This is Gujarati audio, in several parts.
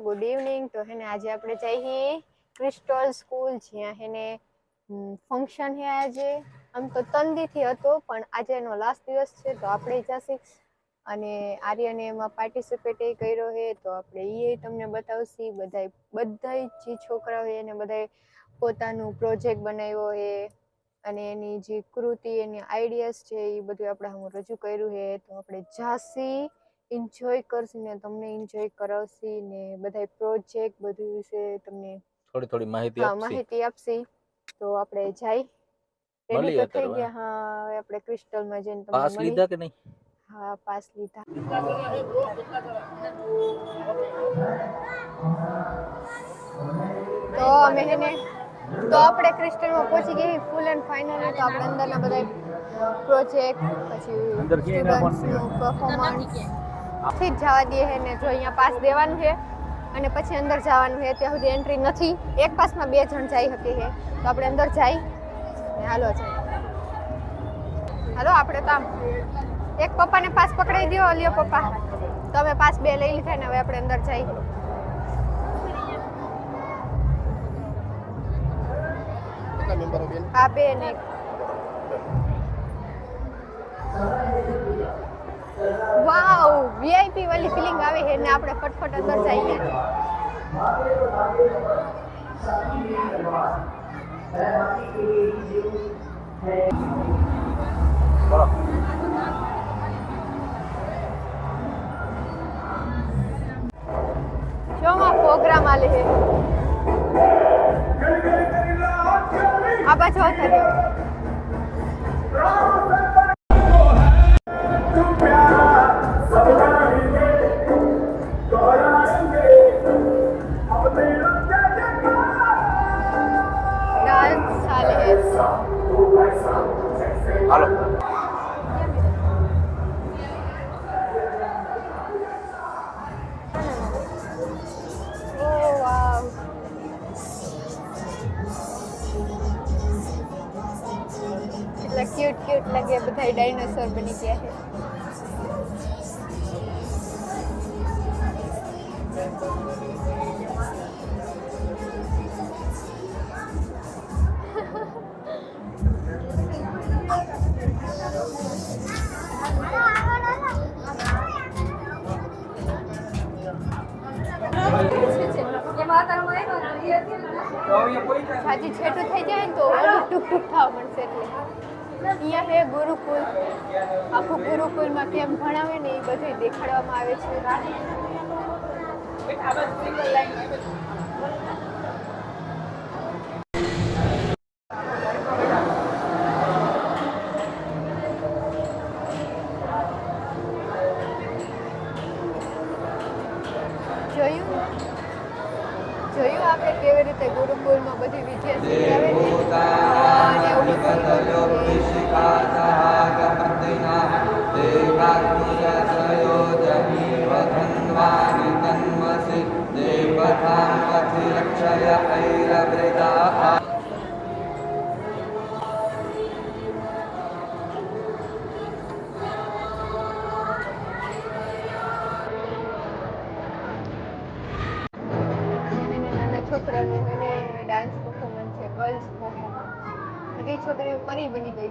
Good evening. તો હેને આજે આપણે જઈએ ક્રિસ્ટલ સ્કૂલ, જ્યાં હેને ફંક્શન હે આજે. આમ તો તંદીથી હતો, પણ આજે એનો લાસ્ટ દિવસ છે, તો આપણે જશે અને આર્યને એમાં પાર્ટિસિપેટ એ કર્યો છે, તો આપણે એ તમને બતાવશી. બધાય બધાય જે છોકરાઓ એને બધાય પોતાનું પ્રોજેક્ટ બનાવ્યો છે. અને એની જે કૃતિ, એની આઈડિયાઝ છે એ બધું આપણે હું રજૂ કર્યું છે. તો આપણે જાસી એન્જોય કરશે ને તમને એન્જોય કરાવશી ને બધાય પ્રોજેક્ટ બધું વિશે તમને થોડી થોડી માહિતી આપશે. માહિતી આપશે. તો આપણે જઈ મળીએ રેડી તો થઈ ગયા. હા હવે આપણે ક્રિસ્ટલમાં જઈને તમને પાસ લીધા કે નહીં? હા પાસ લીધા. તો અમે હેને તો આપણે ક્રિસ્ટલમાં પહોંચી ગઈ ફૂલ એન્ડ ફાઇનલ તો આપણે અંદરના બધા પ્રોજેક્ટ પછી સ્ટુડન્ટ્સનું પરફોર્મન્સ થી જવા છે ને જો અહીંયા પાસ દેવાનું છે અને પછી અંદર જવાનું છે ત્યાં સુધી એન્ટ્રી નથી. એક પાસમાં બે જણ જઈ શકે છે તો આપણે અંદર જઈ ને હાલો જઈ હાલો આપણે તો આમ એક પપ્પાને પાસ પકડાઈ દો લ્યો પપ્પા. તો તમે પાસ બે લઈ લીધા ને હવે આપણે અંદર જઈ બેન? આ બે ને એક. વાવ વીઆઈપી વાલી ફિલિંગ આવે છે ને આપણે ફટફટ અંદર જઈએ. બોલો પ્રોગ્રામ આલે છે. આ બાજુ આવતા રહ્યો ડાન્સ ચાલે છે હાલો ઓ વાવ કેટલા ક્યુટ સાચી છેટું થઈ જાય ને તો ટૂંક થવા મળશે એટલે. અહીંયા છે ગુરુકુલ, આખું ગુરુકુલમાં કેમ ભણાવે ને એ બધું દેખાડવામાં આવે છે. રીતે ગુરુકુલમાં બધી વિદ્યા શીખવાડે છે. એવું છોકરીઓ પરી બની ગઈ.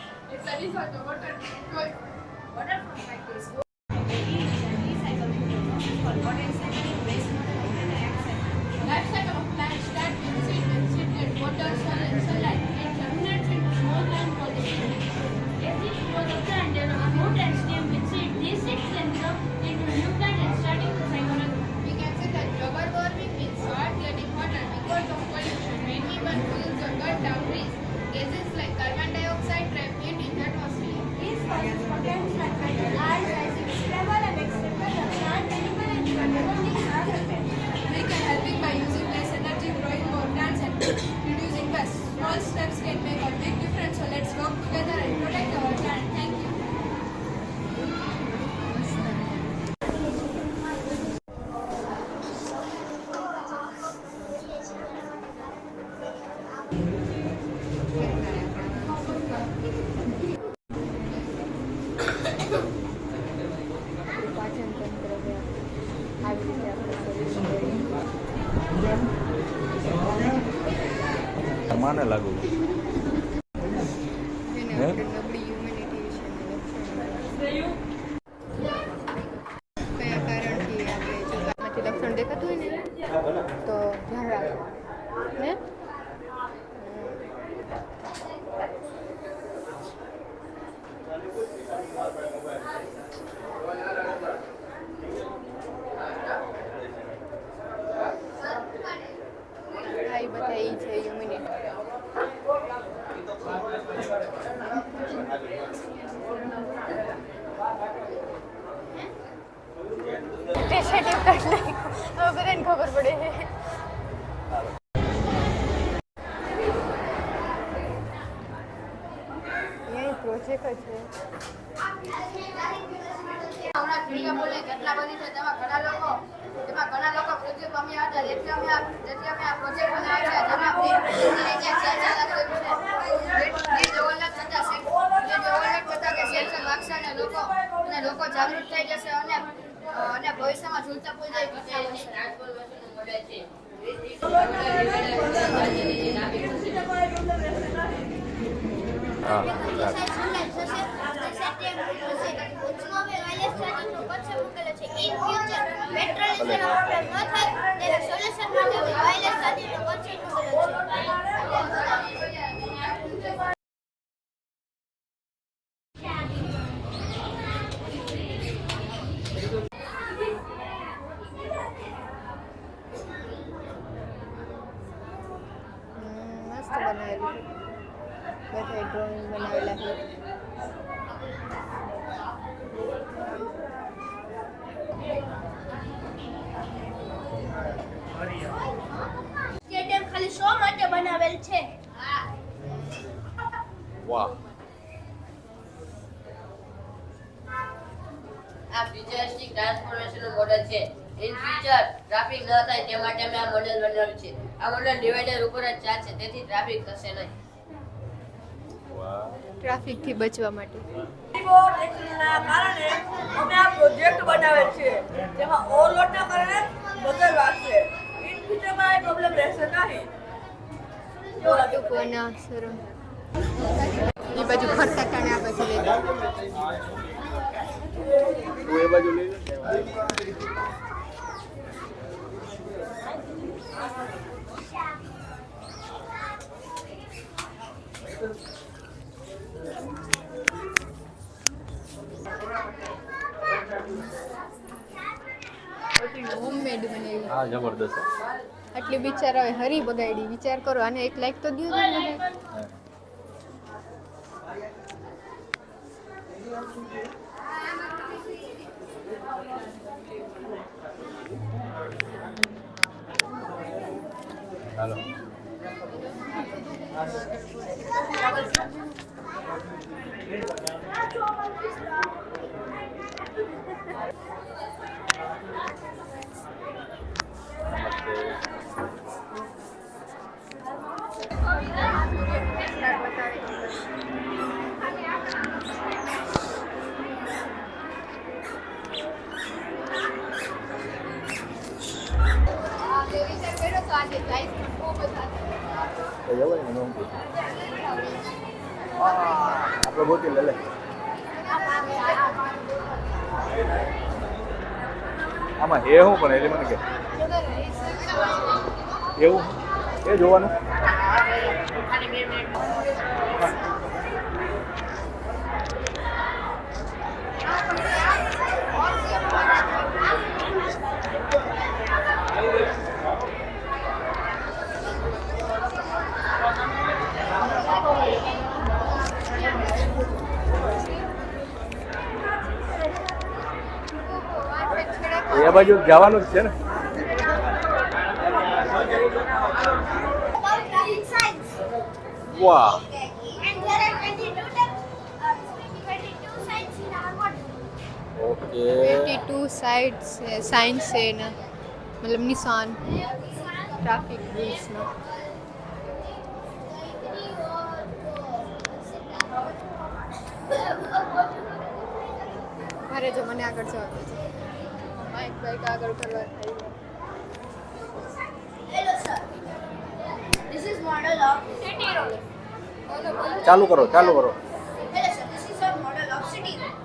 As a result, the water. Water from like માને લાગુ. લક્ષણ દેખાતું હોય ને તો ધ્યાન રાખો ને હા એ બધા એ છે હ્યુમિનિટી તે સેટિંગ કરી નાખ્યું હવે બધાને ખબર પડે છે અહીં છે. હમણાં ક્રિયા બોલે કેટલા બધી છે તેમાં ઘણા લોકો તેમાં ઘણા લોકો મૃત્યુ પામ્યા હતા જેથી અમે જેથી આ પ્રોજેક્ટ બનાવ્યો છે. જેમાં લોકો અને લોકો જાગૃત થઈ જશે અને અને ભવિષ્યમાં ઝૂલતા હા બનાવેલું છે બધા ડ્રોઈંગ બનાવેલા છે સ્ટેડિયમ ખાલી શો માટે બનાવેલ છે. વાહ આ ફ્યુચરિસ્ટિક ટ્રાન્સફોર્મેશનનું મોડેલ છે ઇન ફ્યુચર ટ્રાફિક ન થાય તે માટે અમે આ મોડેલ બનાવ્યું છે. આ મોડેલ ડિવાઈડર ઉપર જ ચાલશે તેથી ટ્રાફિક થશે નહીં. વાહ ટ્રાફિકથી બચવા માટે. કારણે અમે આ પ્રોજેક્ટ બનાવેલ છે જેમાં ઓવરલોડના કારણે બદલ વાગશે એ કોના બાજુ ફરતા ટાણે આ બાજુ લઈ તું એ બાજુ લઈ હોમમેડ બનાવ્યું. હા જબરદસ્ત. આટલી હવે હરી બગાડી. વિચાર કરો આને એક લાઈક તો દો ને. હાલો. Thank જે આપણે ગોતી લે આમાં હે હું પણ એટલે મને કે. એવું? એ જોવાનું. એ બાજુ જવાનું જ છે ને? Wow. And there are 22 sides in our. Okay. 22 sides, uh, signs છે ને મતલબ નિશાન ટ્રાફિક રૂલ્સના મારે જો મને આગળ જવા દે છે બાઇક બાઇક આગળ કરવા થઈ hello sir this is model of city road ચાલુ કરો ચાલુ કરો Hello, sir. This is a model of city road.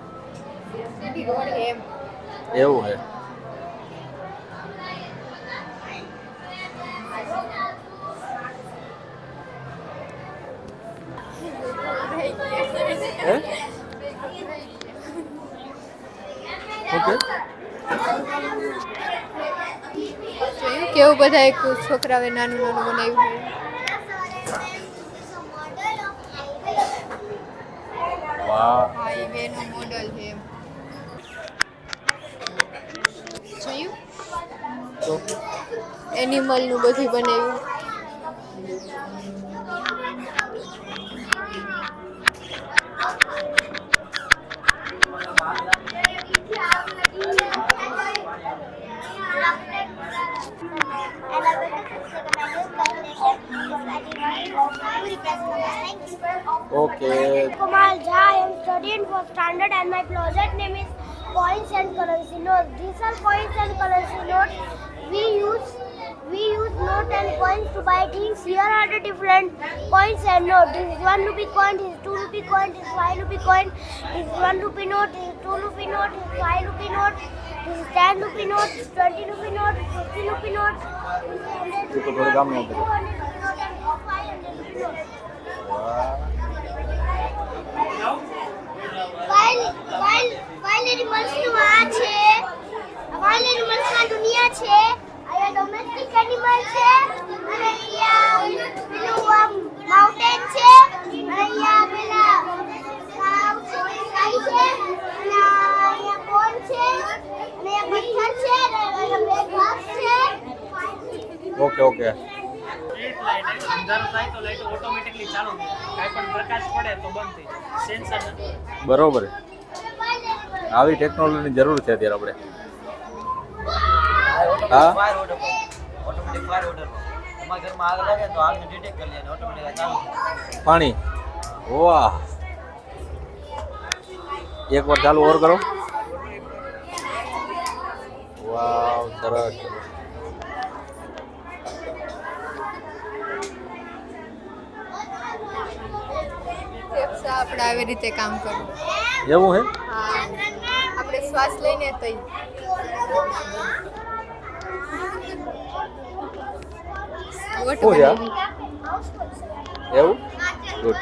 City road એમ એવું હે હે ઓકે જોયું કેવું બધા એક છોકરાએ નાનું નાનું બનાવ્યું વાહ હાઈવે નું મોડલ છે જોયું? તો? એનિમલનું બધું બનાવ્યું. Okay. Kumal Jha, I am studying for standard and my project name is Coins and Currency Notes. These are coins and currency notes. We use we use note and coins to buy things. Here are the different coins and notes. This is 1 rupee coin, this is 2 rupee coin, this is 5 rupee coin, this is 1 rupee note, this is 2 rupee note, this is 5 rupee note, this is 10 rupee note, this is 20 rupee note, 50 rupee note, 100 rupee rupee note. એનિમલ્સનું આ છે દુનિયા છે અહીંયા ડોમેસ્ટિક એનિમલ છે અને અહીંયા છે અને છે ઓકે ઓકે સ્ટ્રીટ લાઇટ અંધારું થાય તો લાઇટ ઓટોમેટિકલી ચાલુ થાય કાંઈ પણ પ્રકાશ પડે તો બંધ થઈ જાય. સેન્સર નથી. બરોબર. આવી ટેકનોલોજીની જરૂર છે અત્યારે આપણે. હા? Fire order automatic fire order તમારા ઘરમાં આગ લાગે તો આગને ડિટેક્ટ કરી લે ઓટોમેટિક ચાલુ પાણી. વાહ. એક વાર ચાલુ ઓર કરો. વાવ સરસ સરસ ફેફસા આપણે આવી રીતે કામ કરવું. એવું હે? આપણે શ્વાસ લઈને તઈ. એવું? ગુડ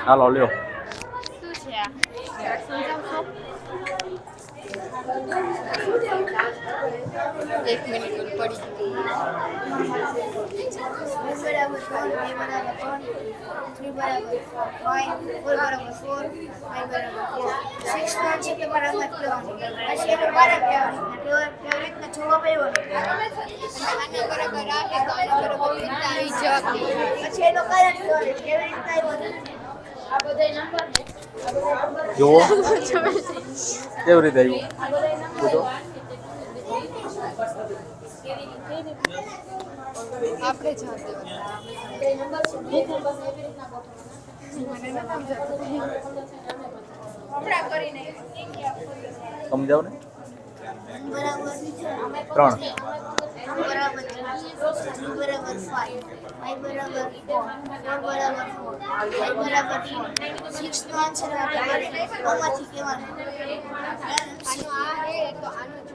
હાલો લ્યો શું છે આ જરાક સમજાવશો એક મિનિટ પડી બરાબર ત્રણ બે બરાબર ત્રણ થ્રી બરાબર ફાઈવ ફોર બરાબર ફોર ફાઈવ બરાબર ફોર સિક્સ ત્રણ છે કે બરાબર કહેવાનું પછી એનો બારા કહેવાનું કેવી કેવી રીતના જવાબ આવ્યો? બરાબર આ કે બરાબર થીટા જવાબ પછી એનો કારણ કહેવાનું કેવી રીતના આ બધા નંબર જુઓ કેવી રીતે આવ્યું આપણે જાતે સમજાવ ને બરાબર. ત્રણ. બરાબર ટુ બરાબર ફાઈવ ફાઈવ બરાબર ફોર ફોર બરાબર ફોર ફાઈવ બરાબર ફોર સિક્સ નો આન્સર આપણે આમાંથી કહેવાનું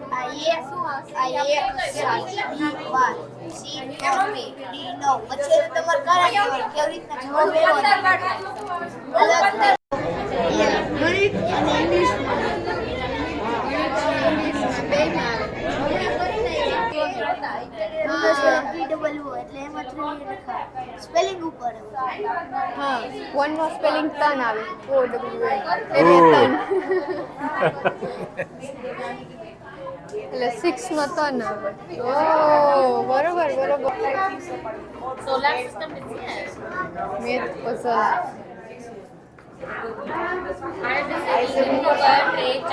આ આ એક સાત બી બાર સી ડી નવ પછી તમારે કારણ કેવી રીતના જવાબ એટલે એમાં સ્પેલિંગ ઉપર. હા વન નો સ્પેલિંગ તન આવે. ઓ ડબલ્યુ એન એટલે તન એટલે સિક્સ નો તન આવે. ઓ બરોબર બરોબર. સોલાર સિસ્ટમ મેથ પઝલ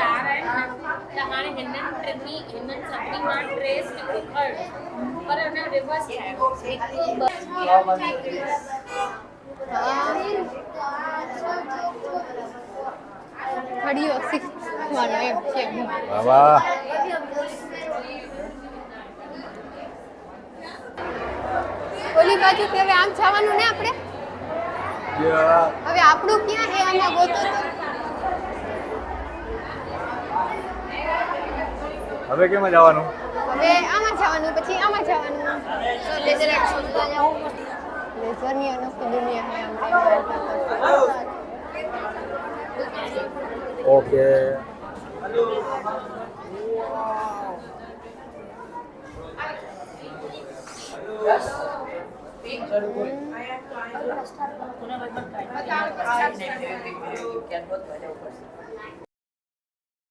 हाणे હેન્ડ ટ્રેકની ટ્રેસ પકડ પર અને સિક્સ વાનો એમ છે. ઓલી બાજુ કે હવે આમ જવાનું ને આપણે? હવે આપણું ક્યાં હે? અહીંયા ગોતો હવે કેમ જવાનું? હવે આમાં જવાનું પછી આમાં જવાનું. લેઝરની અનોખી દુનિયા હે આપણે ઓકે